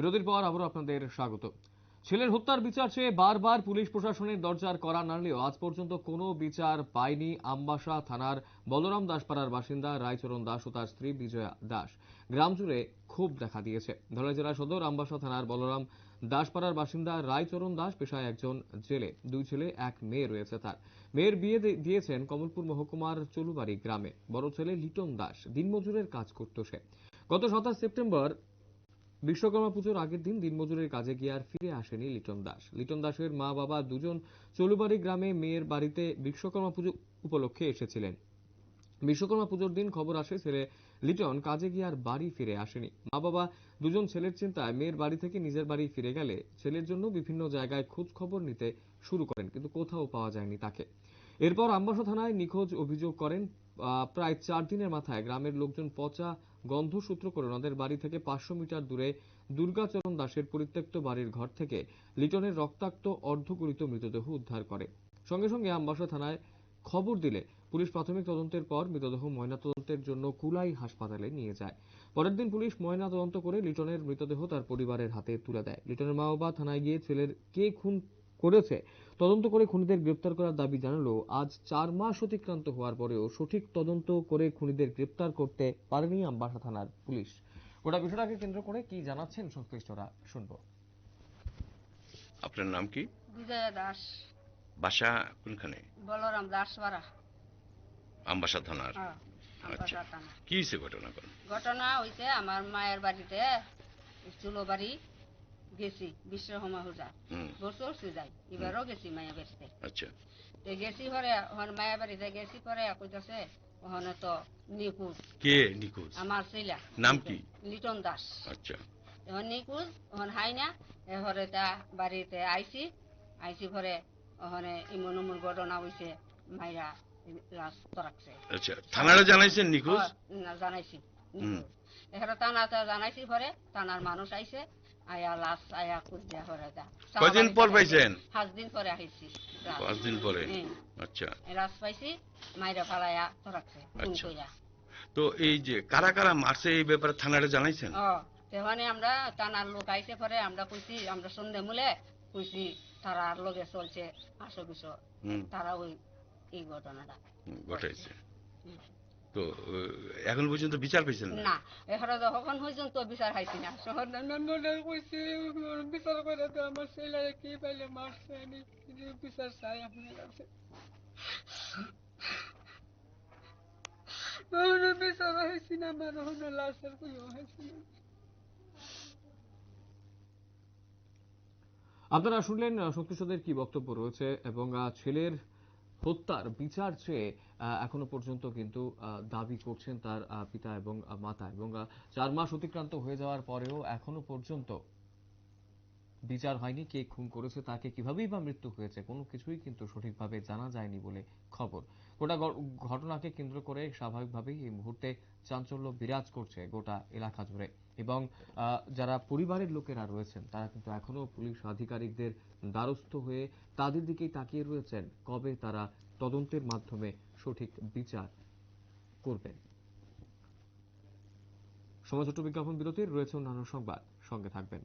বিরতির পর আবারও আপনাদের স্বাগত। ছেলের হত্যার বিচার চেয়ে বারবার পুলিশ প্রশাসনের দরজার করা নাড়লেও আজ পর্যন্ত কোনো বিচার পায়নি আমবাসা থানার বলরাম দাসপাড়ার বাসিন্দা রায়চরণ দাস ও তার স্ত্রী বিজয়া দাস। গ্রাম জুড়ে ক্ষোভ দেখা দিয়েছে। ধলাই জেলা সদর আমবাসা থানার বলরাম দাসপাড়ার বাসিন্দা রায়চরণ দাস পেশায় একজন জেলে। দুই ছেলে, এক মেয়ে রয়েছে তার। মেয়ের বিয়ে দিয়েছেন কমলপুর মহকুমার চলুবাড়ি গ্রামে। বড় ছেলে লিটন দাস। দিনমজুরের কাজ করত সে। গত সাতাশ সেপ্টেম্বর বিশ্বকর্মা পুজোর আগের দিন দিনমজুরের কাজে গিয়ে আর ফিরে আসেনি লিটন দাস। লিটন দাসের মা বাবা দুজন চলুবাড়ি গ্রামে মেয়ের বাড়িতে বিশ্বকর্মা পুজো উপলক্ষে এসেছিলেন। বিশ্বকর্মা পুজোর দিন খবর আসে ছেলে লিটন কাজে গিয়ে আর বাড়ি ফিরে আসেনি। মা বাবা দুজন ছেলের চিন্তায় মেয়ের বাড়ি থেকে নিজের বাড়ি ফিরে গেলে ছেলের জন্য বিভিন্ন জায়গায় খোঁজ খবর নিতে শুরু করেন, কিন্তু কোথাও পাওয়া যায়নি তাকে। এরপর আমবাসা থানায় নিখোঁজ অভিযোগ করেন প্রায় চার দিনের মাথায় গ্রামের লোকজন পচা গন্ধ সূত্র করে ওনাদের বাড়ি থেকে পাঁচশো মিটার দূরে দুর্গাচরণ দাসের পরিত্যক্ত বাড়ির ঘর থেকে লিটনের রক্তাক্ত অর্ধগরিত মৃতদেহ উদ্ধার করে। সঙ্গে সঙ্গে আমবাসা থানায় খবর দিলে পুলিশ প্রাথমিক তদন্তের পর মৃতদেহ ময়নাতদন্তের জন্য কুলাই হাসপাতালে নিয়ে যায়। পরের দিন পুলিশ ময়না তদন্ত করে লিটনের মৃতদেহ তার পরিবারের হাতে তুলে দেয়। লিটনের মা বাবা থানায় গিয়ে ছেলের কে খুন করেছে তদন্ত করে খুনিদের গ্রেপ্তার করার দাবি জানালো আজ চার মাস অতিক্রান্ত হওয়ার পরেও সঠিক তদন্ত করে খুনিদের গ্রেপ্তার করতে পারেনি আমবাসা থানার পুলিশ। গোটা বিষয়টাকে কেন্দ্র করে কি জানাচ্ছেন সংশ্লিষ্টরা শুনব। আপনার নাম কি? বিজয়া দাস। বাসা কোনখানে? বলরাম দাসপাড়া আমবাসা থানার হ্যাঁ, আচ্ছা। কি হয়েছে ঘটনা কোন? ঘটনা হইছে আমার মায়ের বাড়িতে চুলো বাড়ি গেছি বছর যাই এবারও গেছি মায়া বাড়িতে আচ্ছা। তো গেছি পরে ওখানে মায়া বাড়িতে গেছি পরে কইতাছে ওখানে তো নিখোঁজ। কে নিখোঁজ? আমার ছিলা। নাম কি? লিটন দাস। আচ্ছা। এখন নিখোঁজ ওখানে হাই না এরপরে তা বাড়িতে আইছি আইছি পরে ওখানে ইমন উমন ঘটনা হইছে মাইরা লাশ রাখছে আচ্ছা জানাইছেন নিখোঁজ? হ্যাঁ, না, জানাইছি এখানে থানাতে জানাইছি পরে থানার মানুষ আইছে আয়া লাশ আয়া খুঁজা পরে যা। কয়দিন পর পাইছেন? পাঁচ দিন পরে লাশ। পাঁচ দিন পরে? আচ্ছা। লাশ পাইছি মাইরা রাখছে আচ্ছা। তো এই যে কারা কারা মারছে এই ব্যাপারে থানারে জানাইছেন? ও তেহনে আমরা থানার লোক আইছে পরে আমরা কইছি আমরা সন্ধে মূলে কইছি তারা আর লগে চলছে আসো বিশো তারা ওই এই ঘটনাটা। ঘটাইছে। তো এখন পর্যন্ত বিচার পেয়েছেন না? এখানে যখন পর্যন্ত বিচার হাইছি না। শহর কইছি বিচার করে তো আমার ছেলেরে কি পাইলে মারছে আমি বিচার চাই আপনার কাছে বিচার হয়েছি না আমার লাশের কোনো হয়েছি না। আপনারা শুনলেন সংশ্লিষ্টদের কি বক্তব্য রয়েছে এবং ছেলের হত্যার বিচার চেয়ে এখনও পর্যন্ত কিন্তু দাবি করছেন তার পিতা এবং মাতা এবং চার মাস অতিক্রান্ত হয়ে যাওয়ার পরেও এখনও পর্যন্ত বিচার হয়নি, কে খুন করেছে, তাকে কিভাবেই বা মৃত্যু হয়েছে, কোনো কিছুই কিন্তু সঠিকভাবে জানা যায়নি বলে খবর। গোটা ঘটনাকে কেন্দ্র করে স্বাভাবিকভাবেই এই মুহূর্তে চাঞ্চল্য বিরাজ করছে গোটা এলাকা জুড়ে। এবং যারা পরিবারের লোকেরা রয়েছেন, তারা কিন্তু এখনও পুলিশ আধিকারিকদের দ্বারস্থ হয়ে তাদের দিকেই তাকিয়ে রয়েছেন, কবে তারা তদন্তের মাধ্যমে সঠিক বিচার করবেন। সময় ছোট্ট বিজ্ঞাপন বিরতির, রয়েছে অন্যান্য সংবাদ। সঙ্গে থাকবেন।